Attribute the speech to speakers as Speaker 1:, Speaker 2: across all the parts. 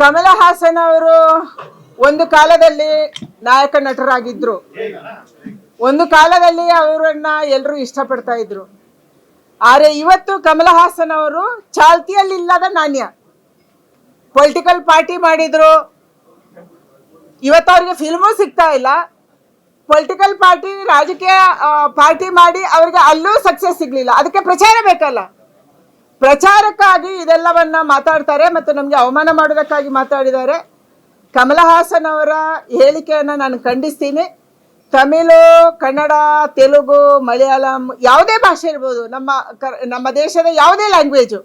Speaker 1: ಕಮಲ ಹಾಸನ್ ಅವರು ಒಂದು ಕಾಲದಲ್ಲಿ ನಾಯಕ ನಟರಾಗಿದ್ರು. ಒಂದು ಕಾಲದಲ್ಲಿ ಅವರನ್ನ ಎಲ್ಲರೂ ಇಷ್ಟಪಡ್ತಾ ಇದ್ರು. ಆದರೆ ಇವತ್ತು ಕಮಲ ಹಾಸನ್ ಅವರು ಚಾಲ್ತಿಯಲ್ಲಿ ಇಲ್ಲದ ನಾಣ್ಯ. ಪೊಲಿಟಿಕಲ್ ಪಾರ್ಟಿ ಮಾಡಿದ್ರು. ಇವತ್ತು ಅವ್ರಿಗೆ ಫಿಲ್ಮು ಸಿಗ್ತಾ ಇಲ್ಲ. ಪೊಲಿಟಿಕಲ್ ಪಾರ್ಟಿ, ರಾಜಕೀಯ ಪಾರ್ಟಿ ಮಾಡಿ ಅವ್ರಿಗೆ ಅಲ್ಲೂ ಸಕ್ಸಸ್ ಸಿಗ್ಲಿಲ್ಲ. ಅದಕ್ಕೆ ಪ್ರಚಾರ ಬೇಕಲ್ಲ. ಪ್ರಚಾರಕ್ಕಾಗಿ ಇದೆಲ್ಲವನ್ನ ಮಾತಾಡ್ತಾರೆ ಮತ್ತು ನಮಗೆ ಅವಮಾನ ಮಾಡೋದಕ್ಕಾಗಿ ಮಾತಾಡಿದ್ದಾರೆ. ಕಮಲ ಹಾಸನ್ ಅವರ ಹೇಳಿಕೆಯನ್ನು ನಾನು ಖಂಡಿಸ್ತೀನಿ. ತಮಿಳು, ಕನ್ನಡ, ತೆಲುಗು, ಮಲಯಾಳಂ ಯಾವುದೇ ಭಾಷೆ ಇರ್ಬೋದು, ನಮ್ಮ ಕರ್ ನಮ್ಮ ದೇಶದ ಯಾವುದೇ ಲ್ಯಾಂಗ್ವೇಜು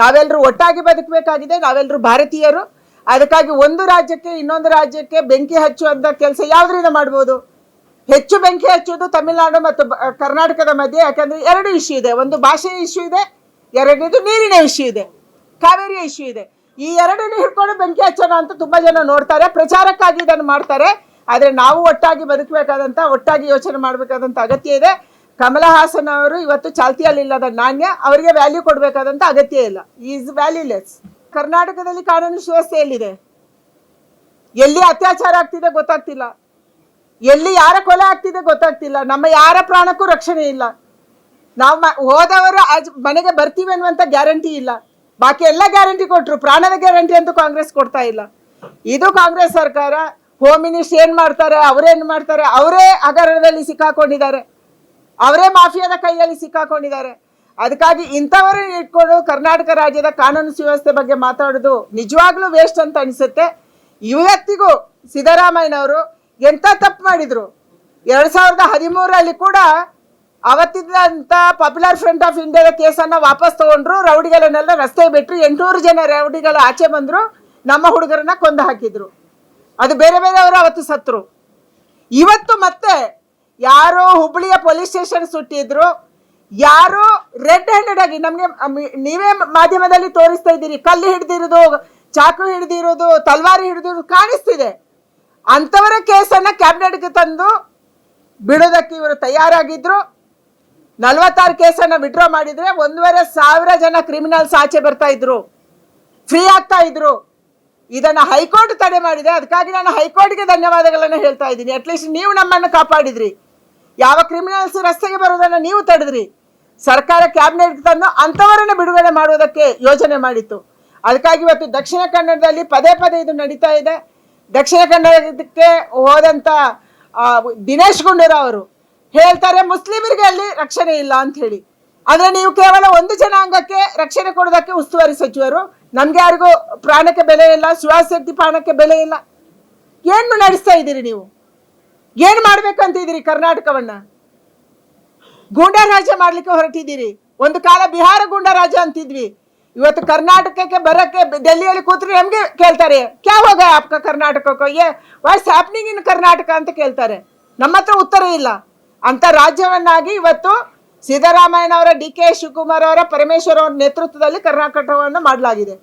Speaker 1: ನಾವೆಲ್ಲರೂ ಒಟ್ಟಾಗಿ ಬದುಕಬೇಕಾಗಿದೆ ನಾವೆಲ್ಲರೂ ಭಾರತೀಯರು. ಅದಕ್ಕಾಗಿ ಒಂದು ರಾಜ್ಯಕ್ಕೆ ಇನ್ನೊಂದು ರಾಜ್ಯಕ್ಕೆ ಬೆಂಕಿ ಹಚ್ಚುವಂಥ ಕೆಲಸ ಯಾವುದರಿಂದ ಮಾಡ್ಬೋದು. ಹೆಚ್ಚು ಬೆಂಕಿ ಹಚ್ಚುವುದು ತಮಿಳುನಾಡು ಮತ್ತು ಕರ್ನಾಟಕದ ಮಧ್ಯೆ, ಯಾಕಂದ್ರೆ ಎರಡು ಇಶ್ಯೂ ಇದೆ. ಒಂದು ಭಾಷೆಯ ಇಶ್ಯೂ ಇದೆ ಎರಡನೇದು ನೀರಿನ ಇಶ್ಯೂ ಇದೆ ಕಾವೇರಿ ಇಶ್ಯೂ ಇದೆ. ಈ ಎರಡನ್ನು ಹಿಡ್ಕೊಂಡು ಬೆಂಕಿ ಹಚ್ಚೋಣ ಅಂತ ತುಂಬಾ ಜನ ನೋಡ್ತಾರೆ, ಪ್ರಚಾರಕ್ಕಾಗಿ ಇದನ್ನು ಮಾಡ್ತಾರೆ. ಆದರೆ ನಾವು ಒಟ್ಟಾಗಿ ಬದುಕಬೇಕಾದಂಥ ಒಟ್ಟಾಗಿ ಯೋಚನೆ ಮಾಡಬೇಕಾದಂಥ ಅಗತ್ಯ ಇದೆ. ಕಮಲ ಹಾಸನ್ ಅವರು ಇವತ್ತು ಚಾಲ್ತಿಯಲ್ಲಿಲ್ಲದ ನಾಣ್ಯ, ಅವರಿಗೆ ವ್ಯಾಲ್ಯೂ ಕೊಡಬೇಕಾದಂಥ ಅಗತ್ಯ ಇಲ್ಲ. ಈಸ್ ವ್ಯಾಲ್ಯೂಲೆಸ್ ಕರ್ನಾಟಕದಲ್ಲಿ ಕಾನೂನು ಸುವ್ಯವಸ್ಥೆ ಎಲ್ಲಿದೆ? ಎಲ್ಲಿ ಅತ್ಯಾಚಾರ ಆಗ್ತಿದೆ ಗೊತ್ತಾಗ್ತಿಲ್ಲ. ಎಲ್ಲಿ ಯಾರ ಕೊಲೆ ಆಗ್ತಿದೆ ಗೊತ್ತಾಗ್ತಿಲ್ಲ. ನಮ್ಮ ಯಾರ ಪ್ರಾಣಕ್ಕೂ ರಕ್ಷಣೆ ಇಲ್ಲ. ನಾವು ಹೋದವರು ಆಜ್ ಮನೆಗೆ ಬರ್ತೀವಿ ಅನ್ನುವಂಥ ಗ್ಯಾರಂಟಿ ಇಲ್ಲ. ಬಾಕಿ ಎಲ್ಲ ಗ್ಯಾರಂಟಿ ಕೊಟ್ಟರು ಪ್ರಾಣದ ಗ್ಯಾರಂಟಿ ಅಂತೂ ಕಾಂಗ್ರೆಸ್ ಕೊಡ್ತಾ ಇಲ್ಲ. ಇದು ಕಾಂಗ್ರೆಸ್ ಸರ್ಕಾರ. ಹೋಮ್ ಮಿನಿಸ್ಟರ್ ಏನು ಮಾಡ್ತಾರೆ? ಅವರೇನು ಮಾಡ್ತಾರೆ? ಅವರೇ ಹಗರಣದಲ್ಲಿ ಸಿಕ್ಕಾಕೊಂಡಿದ್ದಾರೆ. ಅವರೇ ಮಾಫಿಯಾದ ಕೈಯಲ್ಲಿ ಸಿಕ್ಕಾಕೊಂಡಿದ್ದಾರೆ. ಅದಕ್ಕಾಗಿ ಇಂಥವರು ಇಟ್ಕೊಂಡು ಕರ್ನಾಟಕ ರಾಜ್ಯದ ಕಾನೂನು ಸುವ್ಯವಸ್ಥೆ ಬಗ್ಗೆ ಮಾತಾಡೋದು ನಿಜವಾಗ್ಲೂ ವೇಸ್ಟ್ ಅಂತ ಅನಿಸುತ್ತೆ. ಇವತ್ತಿಗೂ ಸಿದ್ದರಾಮಯ್ಯನವರು ಎಂತ ತಪ್ಪು ಮಾಡಿದ್ರು? ಎರಡು ಸಾವಿರದ ಹದಿಮೂರರಲ್ಲಿ ಕೂಡ ಅವತ್ತಿದ್ದಂತ ಪಾಪ್ಯುಲರ್ ಫ್ರಂಟ್ ಆಫ್ ಇಂಡಿಯಾದ ಕೇಸನ್ನ ವಾಪಸ್ ತಗೊಂಡ್ರು, ರೌಡಿಗಳನ್ನೆಲ್ಲ ರಸ್ತೆ ಬಿಟ್ಟರು ಎಂಟುನೂರು ಜನ ರೌಡಿಗಳು ಆಚೆ ಬಂದ್ರು, ನಮ್ಮ ಹುಡುಗರನ್ನ ಕೊಂದು ಹಾಕಿದ್ರು. ಅದು ಬೇರೆ ಬೇರೆಯವರು ಅವತ್ತು ಸತ್ರು. ಇವತ್ತು ಮತ್ತೆ ಯಾರೋ ಹುಬ್ಳಿಯ ಪೊಲೀಸ್ ಸ್ಟೇಷನ್ ಸುಟ್ಟಿದ್ರು, ಯಾರೋ ರೆಡ್ ಹ್ಯಾಂಡೆಡ್ ಆಗಿ, ನಮಗೆ ನೀವೇ ಮಾಧ್ಯಮದಲ್ಲಿ ತೋರಿಸ್ತಾ ಇದ್ದೀರಿ, ಕಲ್ಲು ಹಿಡ್ದಿರೋದು, ಚಾಕು ಹಿಡ್ದಿರೋದು, ತಲ್ವಾರಿ ಹಿಡ್ದಿರೋದು ಕಾಣಿಸ್ತಿದೆ. ಅಂಥವರ ಕೇಸನ್ನು ಕ್ಯಾಬಿನೆಟ್ಗೆ ತಂದು ಬಿಡೋದಕ್ಕೆ ಇವರು ತಯಾರಾಗಿದ್ರು. ನಲವತ್ತಾರು ಕೇಸನ್ನ ವಿಡ್ರಾ ಮಾಡಿದ್ರೆ ಒಂದೂವರೆ ಸಾವಿರ ಜನ ಕ್ರಿಮಿನಲ್ಸ್ ಆಚೆ ಬರ್ತಾ ಇದ್ರು. ಫ್ರೀ ಆಗ್ತಾ ಇದ್ರು. ಇದನ್ನ ಹೈಕೋರ್ಟ್ ತಡೆ ಮಾಡಿದೆ. ಅದಕ್ಕಾಗಿ ನಾನು ಹೈಕೋರ್ಟ್ಗೆ ಧನ್ಯವಾದಗಳನ್ನು ಹೇಳ್ತಾ ಇದ್ದೀನಿ. ಅಟ್ಲೀಸ್ಟ್ ನೀವು ನಮ್ಮನ್ನು ಕಾಪಾಡಿದ್ರಿ. ಯಾವ ಕ್ರಿಮಿನಲ್ಸ್ ರಸ್ತೆಗೆ ಬರೋದನ್ನ ನೀವು ತಡೆದ್ರಿ. ಸರ್ಕಾರ ಕ್ಯಾಬಿನೆಟ್ ತಂದು ಅಂಥವರನ್ನು ಬಿಡುಗಡೆ ಮಾಡುವುದಕ್ಕೆ ಯೋಜನೆ ಮಾಡಿತ್ತು. ಅದಕ್ಕಾಗಿ ಇವತ್ತು ದಕ್ಷಿಣ ಕನ್ನಡದಲ್ಲಿ ಪದೇ ಪದೇ ಇದು ನಡೀತಾ ಇದೆ. ದಕ್ಷಿಣ ಕನ್ನಡಕ್ಕೆ ಹೋದಂತ ಆ, ದಿನೇಶ್ ಗುಂಡೂರಾವ್ ಹೇಳ್ತಾರೆ, ಮುಸ್ಲಿಮರಿಗೆ ಅಲ್ಲಿ ರಕ್ಷಣೆ ಇಲ್ಲ ಅಂತ ಹೇಳಿ. ಅಂದ್ರೆ ನೀವು ಕೇವಲ ಒಂದು ಜನಾಂಗಕ್ಕೆ ರಕ್ಷಣೆ ಕೊಡೋದಕ್ಕೆ ಉಸ್ತುವಾರಿ ಸಚಿವರು, ನಮ್ಗೆ ಯಾರಿಗೂ ಪ್ರಾಣಕ್ಕೆ ಬೆಲೆ ಇಲ್ಲ ಸುವಾಸಕ್ತಿ ಪ್ರಾಣಕ್ಕೆ ಬೆಲೆ ಇಲ್ಲ. ಏನು ನಡೆಸ್ತಾ ಇದ್ದೀರಿ ನೀವು? ಏನ್ ಮಾಡ್ಬೇಕಂತಿದ್ದೀರಿ ಕರ್ನಾಟಕವನ್ನ? ಗೂಂಡಾ ರಾಜ್ಯ ಮಾಡ್ಲಿಕ್ಕೆ ಹೊರಟಿದ್ದೀರಿ. ಒಂದು ಕಾಲ ಬಿಹಾರ ಗೂಂಡಾ ರಾಜ್ಯ ಅಂತಿದ್ವಿ. ಇವತ್ತು ಕರ್ನಾಟಕಕ್ಕೆ ಬರಕ್ಕೆ ಡೆಲ್ಲಿಯಲ್ಲಿ ಕೂತ್ರೆ ನಮ್ಗೆ ಕೇಳ್ತಾರೆ, ಕ್ಯಾ ಹೋಗ ಆಪ್ಕ ಕರ್ನಾಟಕಕ್ಕೆ? What's happening in Karnataka? ಅಂತ ಕೇಳ್ತಾರೆ. ನಮ್ಮ ಹತ್ರ ಉತ್ತರ ಇಲ್ಲ. ಅಂತ ರಾಜ್ಯವನ್ನಾಗಿ ಇವತ್ತು ಸಿದ್ದರಾಮಯ್ಯನವರ ಡಿ ಕೆ ಶಿವಕುಮಾರ್ ಅವರ ಪರಮೇಶ್ವರ ಅವರ ನೇತೃತ್ವದಲ್ಲಿ ಕರ್ನಾಟಕವನ್ನು ಮಾಡಲಾಗಿದೆ.